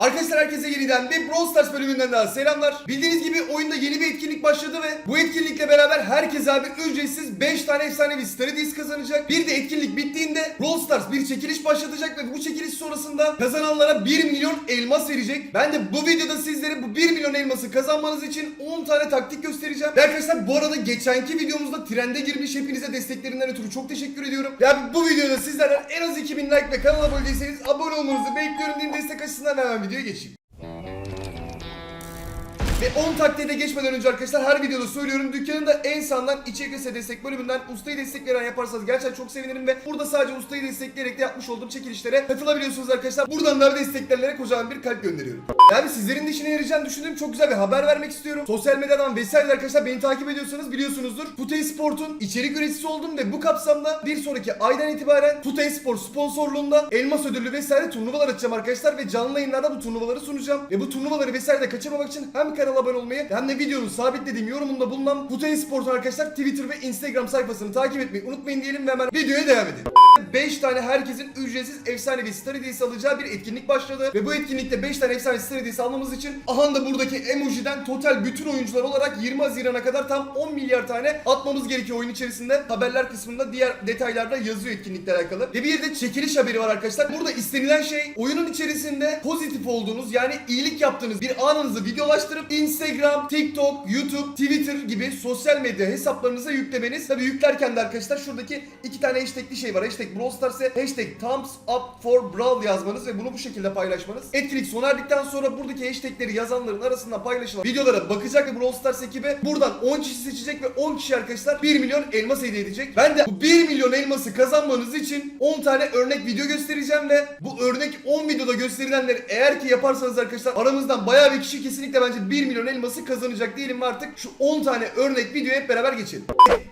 Arkadaşlar herkese yeniden bir Brawl Stars bölümünden daha selamlar. Bildiğiniz gibi oyunda yeni bir etkinlik başladı ve bu etkinlikle beraber herkes abi ücretsiz 5 tane efsanevi Stardust kazanacak. Bir de etkinlik bittiğinde Brawl Stars bir çekiliş başlatacak ve bu çekiliş sonrasında kazananlara 1 milyon elmas verecek. Ben de bu videoda sizlere bu 1 milyon elması kazanmanız için 10 tane taktik göstereceğim. Ve arkadaşlar bu arada geçenki videomuzda trende girmiş hepinize desteklerinden ötürü çok teşekkür ediyorum. Ya bu videoda sizlerden en az 2000 like ve kanala abone değilseniz abone olmanızı bekliyorum diyeyim destek açısından hemen videoya geçeyim. Ve 10 taktiğe de geçmeden önce arkadaşlar her videoda söylüyorum dükkanında en sağdan içerik ve destek bölümünden ustayı destekleren yaparsanız gerçekten çok sevinirim ve burada sadece ustayı destekleyerek de yapmış olduğum çekilişlere katılabiliyorsunuz arkadaşlar. Buradan da destekleyenlere kocaman bir kalp gönderiyorum. Yani sizlerin de işine yarayacağını düşündüğüm çok güzel bir haber vermek istiyorum. Sosyal medyadan vesaire arkadaşlar beni takip ediyorsanız biliyorsunuzdur. Futey Sport'un içerik üreticisi oldum ve bu kapsamda bir sonraki aydan itibaren Futey Sport sponsorluğunda elmas ödüllü vesaire turnuvalar açacağım arkadaşlar ve canlı yayınlarda bu turnuvaları sunacağım. Ve bu turnuvaları vesaire de kaçırmamak için hem kanala abone olmayı hem de videonun sabitlediğim yorumunda bulunan Futey Sport'un arkadaşlar Twitter ve Instagram sayfasını takip etmeyi unutmayın diyelim ve hemen videoya devam edelim. 5 tane herkesin ücretsiz efsanevi Star Hediyesi alacağı bir etkinlik başladı. Ve bu etkinlikte 5 tane efsane Star Hediyesi almamız için aha da buradaki emojiden total bütün oyuncular olarak 20 Haziran'a kadar tam 10 milyar tane atmamız gerekiyor oyun içerisinde. Haberler kısmında diğer detaylarda yazıyor etkinlikle alakalı. Ve bir de çekiliş haberi var arkadaşlar. Burada istenilen şey oyunun içerisinde pozitif olduğunuz yani iyilik yaptığınız bir anınızı videolaştırıp Instagram, TikTok, YouTube, Twitter gibi sosyal medya hesaplarınıza yüklemeniz. Tabi yüklerken de arkadaşlar şuradaki iki tane hashtagli şey var. Hashtag Brawl Stars'e hashtag thumbs up for Brawl yazmanız ve bunu bu şekilde paylaşmanız. Etkinlik sona erdikten sonra buradaki hashtagleri yazanların arasında paylaşılan videolara bakacak ve Brawl Stars ekibi buradan 10 kişi seçecek ve 10 kişi arkadaşlar 1 milyon elmas hediye edecek. Ben de bu 1 milyon elması kazanmanız için 10 tane örnek video göstereceğim ve bu örnek 10 videoda gösterilenleri eğer ki yaparsanız arkadaşlar aramızdan bayağı bir kişi kesinlikle bence 1 milyon elması kazanacak diyelim ve artık şu 10 tane örnek videoya hep beraber geçelim.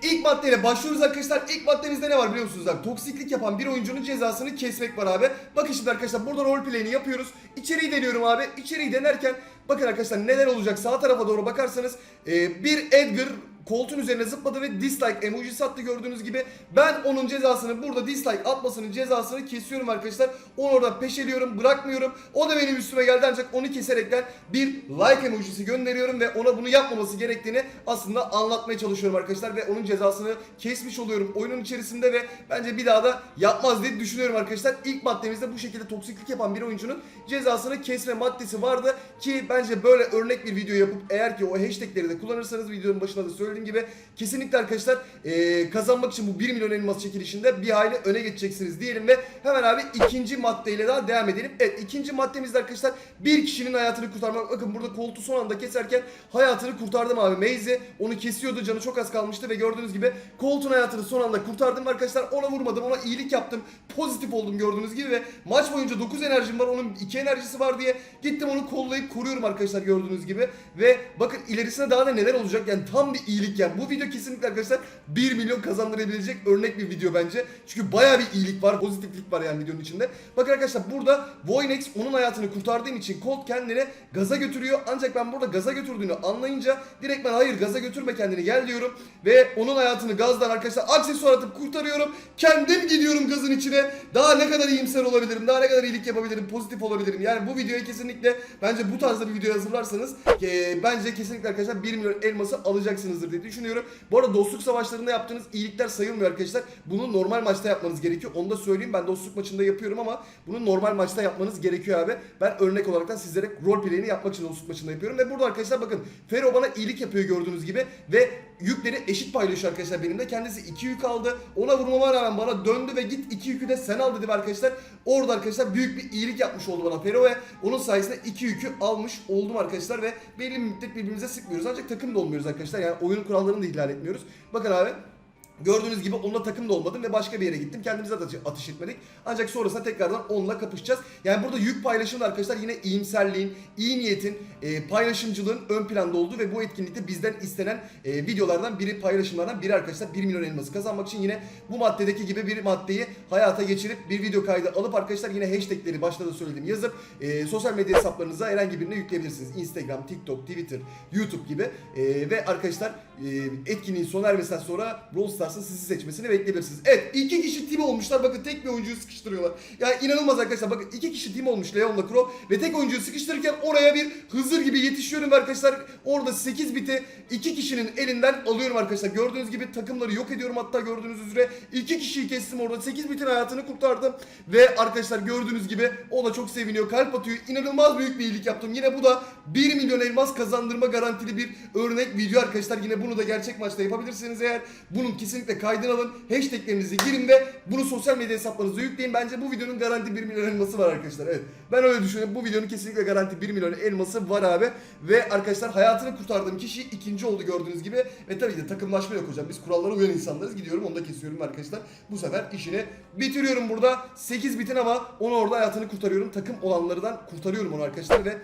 İlk maddeyle başlıyoruz arkadaşlar. İlk maddemizde ne var biliyor musunuz abi? Toksiklik yapan bir oyuncunun cezasını kesmek var abi. Bakın şimdi arkadaşlar burada roleplay'ini yapıyoruz. İçeriği deniyorum abi. İçeriği denerken bakın arkadaşlar neler olacak sağ tarafa doğru bakarsanız e, bir Edgar koltuğun üzerine zıpladı ve dislike emojisi attı gördüğünüz gibi. Ben onun cezasını burada dislike atmasının cezasını kesiyorum arkadaşlar. Onu oradan peşeliyorum bırakmıyorum. O da benim üstüme geldi ancak onu keserekten bir like emojisi gönderiyorum ve ona bunu yapmaması gerektiğini aslında anlatmaya çalışıyorum arkadaşlar. Ve onun cezasını kesmiş oluyorum oyunun içerisinde ve bence bir daha da yapmaz diye düşünüyorum arkadaşlar. İlk maddemizde bu şekilde toksiklik yapan bir oyuncunun cezasını kesme maddesi vardı ki bence böyle örnek bir video yapıp eğer ki o hashtagleri de kullanırsanız videonun başında da söylediğim gibi kesinlikle arkadaşlar eee, kazanmak için bu 1 milyon elmas çekilişinde bir hayli öne geçeceksiniz diyelim ve hemen abi ikinci maddeyle daha devam edelim. Evet ikinci maddemizde arkadaşlar bir kişinin hayatını kurtarmak. Bakın burada koltuğu son anda keserken hayatını kurtardım abi. Maze onu kesiyordu canı çok az kalmıştı ve gördüğünüz gibi koltuğun hayatını son anda kurtardım arkadaşlar. Ona vurmadım ona iyilik yaptım. Pozitif oldum gördüğünüz gibi ve maç boyunca 9 enerjim var onun 2 enerjisi var diye gittim onu kollayıp koruyorum arkadaşlar gördüğünüz gibi. Ve bakın ilerisine daha da neler olacak yani tam bir iyilik yani. Bu video kesinlikle arkadaşlar 1 milyon kazandırabilecek örnek bir video bence. Çünkü baya bir iyilik var, pozitiflik var yani videonun içinde. Bakın arkadaşlar burada Voinex onun hayatını kurtardığım için Colt kendini gaza götürüyor. Ancak ben burada gaza götürdüğünü anlayınca direkt ben hayır gaza götürme kendini gel diyorum. Ve onun hayatını gazdan arkadaşlar aksesuar atıp kurtarıyorum. Kendim gidiyorum gazın içine. Daha ne kadar iyimser olabilirim, daha ne kadar iyilik yapabilirim, pozitif olabilirim. Yani bu videoya kesinlikle bence bu tarzda bir video hazırlarsanız e, bence kesinlikle arkadaşlar 1 milyon elması alacaksınızdır diye düşünüyorum. Bu arada dostluk savaşlarında yaptığınız iyilikler sayılmıyor arkadaşlar. Bunu normal maçta yapmanız gerekiyor. Onu da söyleyeyim. Ben dostluk maçında yapıyorum ama bunu normal maçta yapmanız gerekiyor abi. Ben örnek olarak sizlere roleplay'ini yapmak için dostluk maçında yapıyorum. Ve burada arkadaşlar bakın Fero bana iyilik yapıyor gördüğünüz gibi ve yükleri eşit paylaşıyor arkadaşlar benimle. Kendisi iki yük aldı. Ona vurmama rağmen bana döndü ve git iki yükü de sen al dedi arkadaşlar. Orada arkadaşlar büyük bir iyilik yapmış oldu bana Fero ve onun sayesinde iki yükü almış oldum arkadaşlar ve belli bir müddet birbirimize sıkmıyoruz. Ancak takım da olmuyoruz arkadaşlar. Yani oyunun kurallarını da ihlal etmiyoruz. Bakın abi Gördüğünüz gibi onunla takım da olmadım ve başka bir yere gittim. Kendimize atış, etmedik. Ancak sonrasında tekrardan onunla kapışacağız. Yani burada yük paylaşımı da arkadaşlar yine iyimserliğin, iyi niyetin, e, paylaşımcılığın ön planda olduğu ve bu etkinlikte bizden istenen e, videolardan biri, paylaşımlardan biri arkadaşlar 1 milyon elması kazanmak için yine bu maddedeki gibi bir maddeyi hayata geçirip bir video kaydı alıp arkadaşlar yine hashtagleri başta da söyledim yazıp e, sosyal medya hesaplarınıza herhangi birine yükleyebilirsiniz. Instagram, TikTok, Twitter, YouTube gibi. E, ve arkadaşlar e, etkinliğin sona ermesinden sonra Brawl Stars'ın sizi seçmesini bekleyebilirsiniz. Evet iki kişi team olmuşlar. Bakın tek bir oyuncuyu sıkıştırıyorlar. Yani inanılmaz arkadaşlar. Bakın iki kişi team olmuş Leon'la Crow ve tek oyuncuyu sıkıştırırken oraya bir Hızır gibi yetişiyorum arkadaşlar. Orada 8 biti iki kişinin elinden alıyorum arkadaşlar. Gördüğünüz gibi takımları yok ediyorum hatta gördüğünüz üzere. iki kişiyi kestim orada. 8 bitin hayatını kurtardım. Ve arkadaşlar gördüğünüz gibi o da çok seviniyor. Kalp atıyor. İnanılmaz büyük bir iyilik yaptım. Yine bu da 1 milyon elmas kazandırma garantili bir örnek video arkadaşlar. Yine bunu da gerçek maçta yapabilirsiniz eğer. Bunun kesinlikle kaydını alın. Hashtaglerinizi girin ve bunu sosyal medya hesaplarınıza yükleyin. Bence bu videonun garanti 1 milyon elması var arkadaşlar. Evet. Ben öyle düşünüyorum. Bu videonun kesinlikle garanti 1 milyon elması var abi. Ve arkadaşlar hayatını kurtardığım kişi ikinci oldu gördüğünüz gibi. Ve tabii ki de takımlaşma yok hocam. Biz kurallara uyan insanlarız. Gidiyorum onu da kesiyorum arkadaşlar. Bu sefer işini bitiriyorum burada. 8 bitin ama onu orada hayatını kurtarıyorum. Takım olanlardan kurtarıyorum onu arkadaşlar ve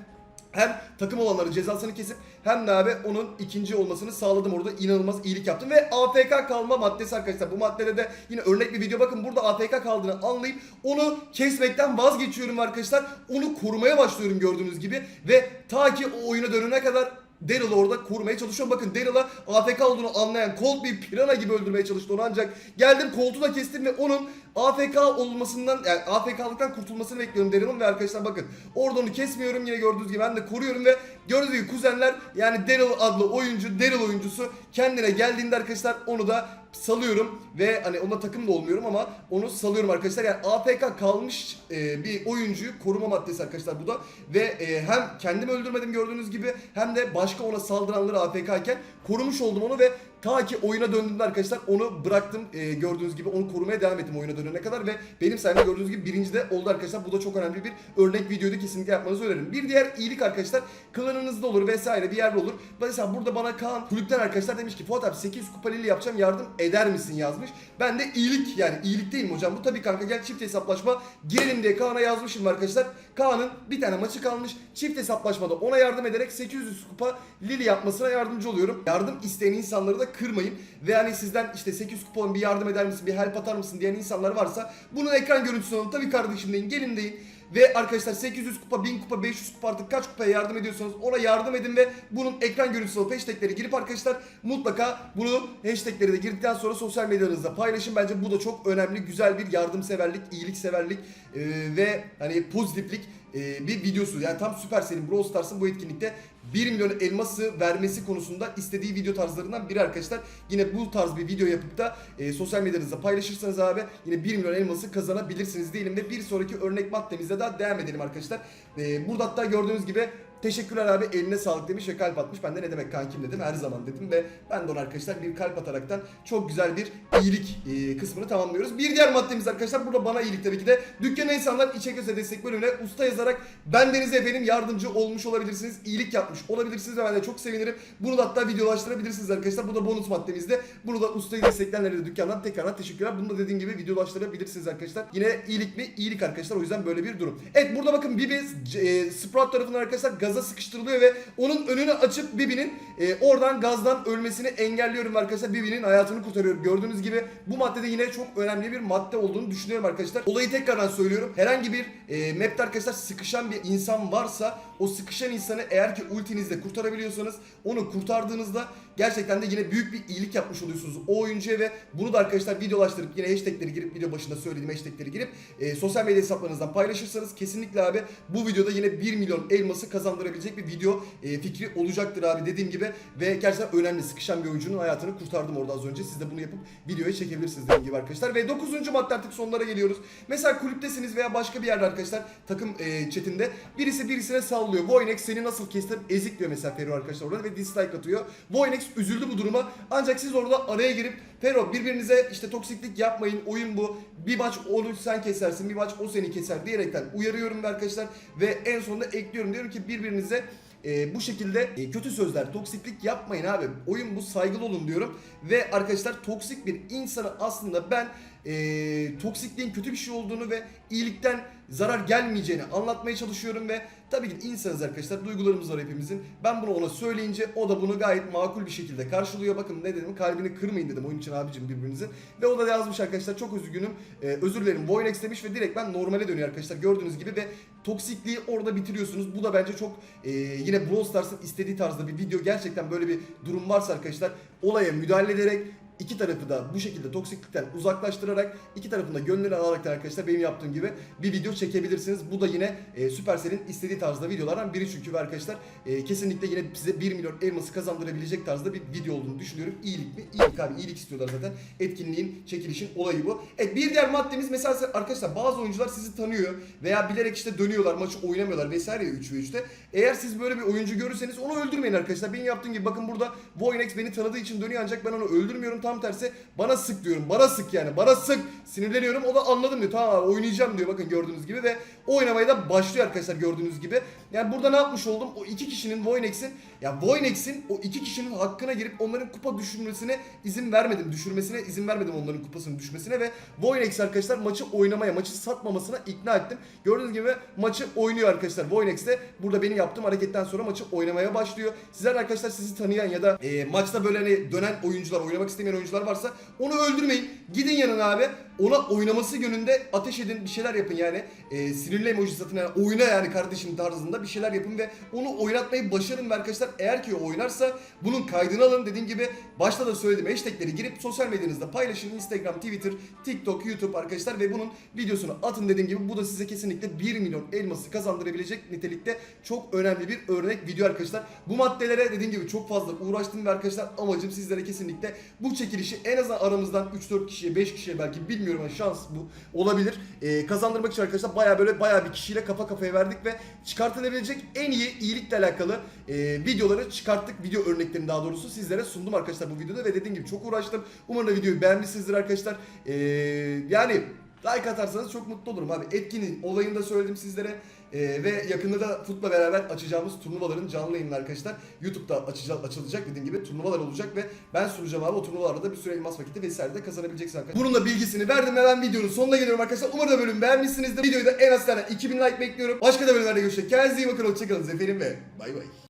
hem takım olanların cezasını kesip hem de abi onun ikinci olmasını sağladım orada. İnanılmaz iyilik yaptım ve AFK kalma maddesi arkadaşlar. Bu maddede de yine örnek bir video. Bakın burada AFK kaldığını anlayıp onu kesmekten vazgeçiyorum arkadaşlar. Onu korumaya başlıyorum gördüğünüz gibi. Ve ta ki o oyuna dönene kadar Daryl'ı orada korumaya çalışıyorum. Bakın Daryl'a AFK olduğunu anlayan Colt bir pirana gibi öldürmeye çalıştı onu ancak geldim Colt'u da kestim ve onun AFK olmasından yani AFK'lıktan kurtulmasını bekliyorum Daryl'ın ve arkadaşlar bakın orada onu kesmiyorum yine gördüğünüz gibi ben de koruyorum ve gördüğünüz gibi kuzenler yani Daryl adlı oyuncu Daryl oyuncusu kendine geldiğinde arkadaşlar onu da salıyorum ve hani ona takım da olmuyorum ama onu salıyorum arkadaşlar. Yani AFK kalmış e, bir oyuncuyu koruma maddesi arkadaşlar bu da ve e, hem kendim öldürmedim gördüğünüz gibi hem de başka ona saldıranları AFK iken korumuş oldum onu ve ta ki oyuna döndüğümde arkadaşlar onu bıraktım e, gördüğünüz gibi onu korumaya devam ettim oyuna dönene kadar ve benim sayemde gördüğünüz gibi birinci de oldu arkadaşlar. Bu da çok önemli bir örnek videoydu kesinlikle yapmanızı öneririm. Bir diğer iyilik arkadaşlar klanınızda olur vesaire bir yerde olur. Mesela burada bana Kaan kulüpten arkadaşlar demiş ki Fuat abi 800 kupa yapacağım yardım eder misin yazmış. Ben de iyilik yani iyilik değil mi hocam? Bu tabii kanka gel çift hesaplaşma girelim diye Kaan'a yazmışım arkadaşlar. Kaan'ın bir tane maçı kalmış. Çift hesaplaşmada ona yardım ederek 800 kupa lili yapmasına yardımcı oluyorum. Yardım isteyen insanları da kırmayın. Ve hani sizden işte 800 kupon bir yardım eder misin, bir help atar mısın diyen insanlar varsa bunun ekran görüntüsünü alın. Tabii kardeşim deyin, gelin deyin. Ve arkadaşlar 800 kupa, 1000 kupa, 500 kupa artık kaç kupaya yardım ediyorsanız ona yardım edin ve bunun ekran görüntüsü alıp hashtagleri girip arkadaşlar mutlaka bunu hashtagleri de girdikten sonra sosyal medyanızda paylaşın. Bence bu da çok önemli, güzel bir yardımseverlik, iyilikseverlik e, ve hani pozitiflik e, bir videosu. Yani tam Supercell'in Brawl Stars'ın bu etkinlikte 1 milyon elması vermesi konusunda istediği video tarzlarından biri arkadaşlar. Yine bu tarz bir video yapıp da e, sosyal medyanızda paylaşırsanız abi yine 1 milyon elması kazanabilirsiniz diyelim ve bir sonraki örnek maddemizde daha devam edelim arkadaşlar. E, burada hatta gördüğünüz gibi Teşekkürler abi eline sağlık demiş ve kalp atmış. Ben de ne demek kankim dedim her zaman dedim ve ben de ona arkadaşlar bir kalp ataraktan çok güzel bir iyilik e, kısmını tamamlıyoruz. Bir diğer maddemiz arkadaşlar burada bana iyilik tabii ki de dükkana insanlar içe göze destek bölümüne usta yazarak ben Deniz efendim yardımcı olmuş olabilirsiniz. iyilik yapmış olabilirsiniz ve ben de çok sevinirim. Bunu da hatta videolaştırabilirsiniz arkadaşlar. Bu da bonus maddemizde. Bunu da ustayı destekleyenlere de dükkandan tekrardan teşekkürler. Bunu da dediğim gibi videolaştırabilirsiniz arkadaşlar. Yine iyilik mi? İyilik arkadaşlar. O yüzden böyle bir durum. Evet burada bakın Bibi e, Sprout tarafından arkadaşlar gaza sıkıştırılıyor ve onun önünü açıp Bibi'nin e, oradan gazdan ölmesini engelliyorum arkadaşlar. Bibi'nin hayatını kurtarıyorum. Gördüğünüz gibi bu maddede yine çok önemli bir madde olduğunu düşünüyorum arkadaşlar. Olayı tekrardan söylüyorum. Herhangi bir e, map'te arkadaşlar sıkışan bir insan varsa o sıkışan insanı eğer ki ultinizle kurtarabiliyorsanız onu kurtardığınızda gerçekten de yine büyük bir iyilik yapmış oluyorsunuz o oyuncuya ve bunu da arkadaşlar videolaştırıp yine hashtagleri girip video başında söylediğim hashtagleri girip e, sosyal medya hesaplarınızdan paylaşırsanız kesinlikle abi bu videoda yine 1 milyon elması kazandırabilecek bir video e, fikri olacaktır abi dediğim gibi ve gerçekten önemli sıkışan bir oyuncunun hayatını kurtardım orada az önce. Siz de bunu yapıp videoya çekebilirsiniz dediğim gibi arkadaşlar. Ve 9. madde artık sonlara geliyoruz. Mesela kulüptesiniz veya başka bir yerde arkadaşlar takım e, chatinde birisi birisine sallıyor. Voinex seni nasıl kestim ezik diyor mesela Fero arkadaşlar orada ve dislike atıyor. Voinex üzüldü bu duruma ancak siz orada araya girip Fero birbirinize işte toksiklik yapmayın oyun bu. Bir maç onu sen kesersin bir maç o seni keser diyerekten uyarıyorum arkadaşlar ve en sonunda ekliyorum diyorum ki birbirinize e, bu şekilde e, kötü sözler, toksiklik yapmayın abi. Oyun bu saygılı olun diyorum. Ve arkadaşlar toksik bir insanı aslında ben e, toksikliğin kötü bir şey olduğunu ve iyilikten zarar gelmeyeceğini anlatmaya çalışıyorum ve tabii ki insanız arkadaşlar duygularımız var hepimizin. Ben bunu ona söyleyince o da bunu gayet makul bir şekilde karşılıyor. Bakın ne dedim kalbini kırmayın dedim oyun için abicim birbirinizin. Ve o da yazmış arkadaşlar çok üzgünüm. E, özür dilerim Voinex demiş ve direkt ben normale dönüyor arkadaşlar gördüğünüz gibi ve toksikliği orada bitiriyorsunuz. Bu da bence çok e, yine Brawl Stars'ın istediği tarzda bir video. Gerçekten böyle bir durum varsa arkadaşlar olaya müdahale ederek iki tarafı da bu şekilde toksiklikten uzaklaştırarak iki tarafında gönlünü alarak da arkadaşlar benim yaptığım gibi bir video çekebilirsiniz. Bu da yine e, Supercell'in istediği tarzda videolardan biri çünkü arkadaşlar e, kesinlikle yine size 1 milyon elması kazandırabilecek tarzda bir video olduğunu düşünüyorum. İyilik mi? İyilik abi. iyilik istiyorlar zaten. Etkinliğin, çekilişin olayı bu. Evet bir diğer maddemiz mesela arkadaşlar bazı oyuncular sizi tanıyor veya bilerek işte dönüyorlar maçı oynamıyorlar vesaire 3 ve 3'te. Eğer siz böyle bir oyuncu görürseniz onu öldürmeyin arkadaşlar. Benim yaptığım gibi bakın burada Voinex beni tanıdığı için dönüyor ancak ben onu öldürmüyorum. Tam tersi bana sık diyorum. Bana sık yani. Bana sık. Sinirleniyorum. O da anladım diyor. Tamam abi oynayacağım diyor. Bakın gördüğünüz gibi ve oynamaya da başlıyor arkadaşlar gördüğünüz gibi. Yani burada ne yapmış oldum? O iki kişinin Voinex'in ya Voinex'in o iki kişinin hakkına girip onların kupa düşürmesine izin vermedim. Düşürmesine izin vermedim onların kupasının düşmesine ve Voinex arkadaşlar maçı oynamaya, maçı satmamasına ikna ettim. Gördüğünüz gibi maçı oynuyor arkadaşlar. Voinex de burada benim yaptığım hareketten sonra maçı oynamaya başlıyor. Sizler arkadaşlar sizi tanıyan ya da e, maçta böyle hani dönen oyuncular, oynamak istemeyen oyuncular varsa onu öldürmeyin. Gidin yanına abi. Ona oynaması yönünde ateş edin bir şeyler yapın yani. E, sinirli emoji satın yani oyna yani kardeşim tarzında bir şeyler yapın ve onu oynatmayı başarın ve arkadaşlar eğer ki oynarsa bunun kaydını alın. Dediğim gibi başta da söyledim hashtagleri girip sosyal medyanızda paylaşın. Instagram, Twitter, TikTok, YouTube arkadaşlar ve bunun videosunu atın dediğim gibi bu da size kesinlikle 1 milyon elması kazandırabilecek nitelikte çok önemli bir örnek video arkadaşlar. Bu maddelere dediğim gibi çok fazla uğraştım ve arkadaşlar amacım sizlere kesinlikle bu çekilişi en azından aramızdan 3-4 kişiye 5 kişiye belki bilmiyorum ama şans bu olabilir. Ee, kazandırmak için arkadaşlar baya böyle baya bir kişiyle kafa kafaya verdik ve çıkartılabilecek en iyi iyilikle alakalı e, videoları çıkarttık. Video örneklerini daha doğrusu sizlere sundum arkadaşlar bu videoda ve dediğim gibi çok uğraştım. Umarım da videoyu beğenmişsinizdir arkadaşlar. Ee, yani like atarsanız çok mutlu olurum abi. Etkinin olayını da söyledim sizlere. Ee, ve yakında da Fut'la beraber açacağımız turnuvaların canlı yayını arkadaşlar YouTube'da açacak, açılacak dediğim gibi turnuvalar olacak ve ben sunacağım abi o turnuvalarda da bir sürü elmas vakiti vesaire de kazanabileceksiniz arkadaşlar. Bunun da bilgisini verdim ve ben videonun sonuna geliyorum arkadaşlar. Umarım da bölümü beğenmişsinizdir. Videoyu da en az tane 2000 like bekliyorum. Başka da bölümlerde görüşecek. Kendinize iyi bakın. Hoşçakalın. Zeferim ve bay bay.